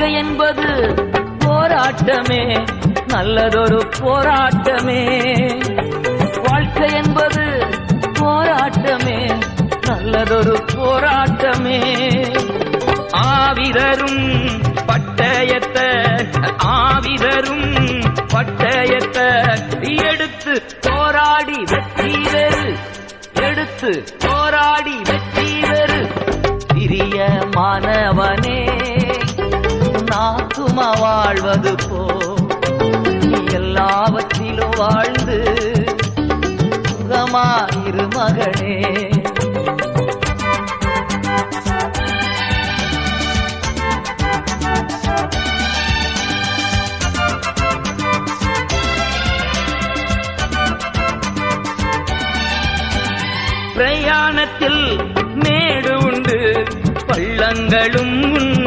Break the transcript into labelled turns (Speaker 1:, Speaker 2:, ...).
Speaker 1: வாழ்க்கை என்பது போராட்டமே நல்லதொரு போராட்டமே. வாழ்க்கை என்பது போராட்டமே நல்லதொரு போராட்டமே. ஆவிதரும் பட்டயத்தை ஆவிதரும் பட்டயத்தை எடுத்து போராடி வெற்றி பெறு. எடுத்து போராடி வெற்றி ஆத்துமா வாழ்வது போ. எல்லாவற்றிலும் வாழ்ந்து சுகமாயிரு மகனே. பிரயாணத்தில் மேடு உண்டு பள்ளங்களும் உண்டு.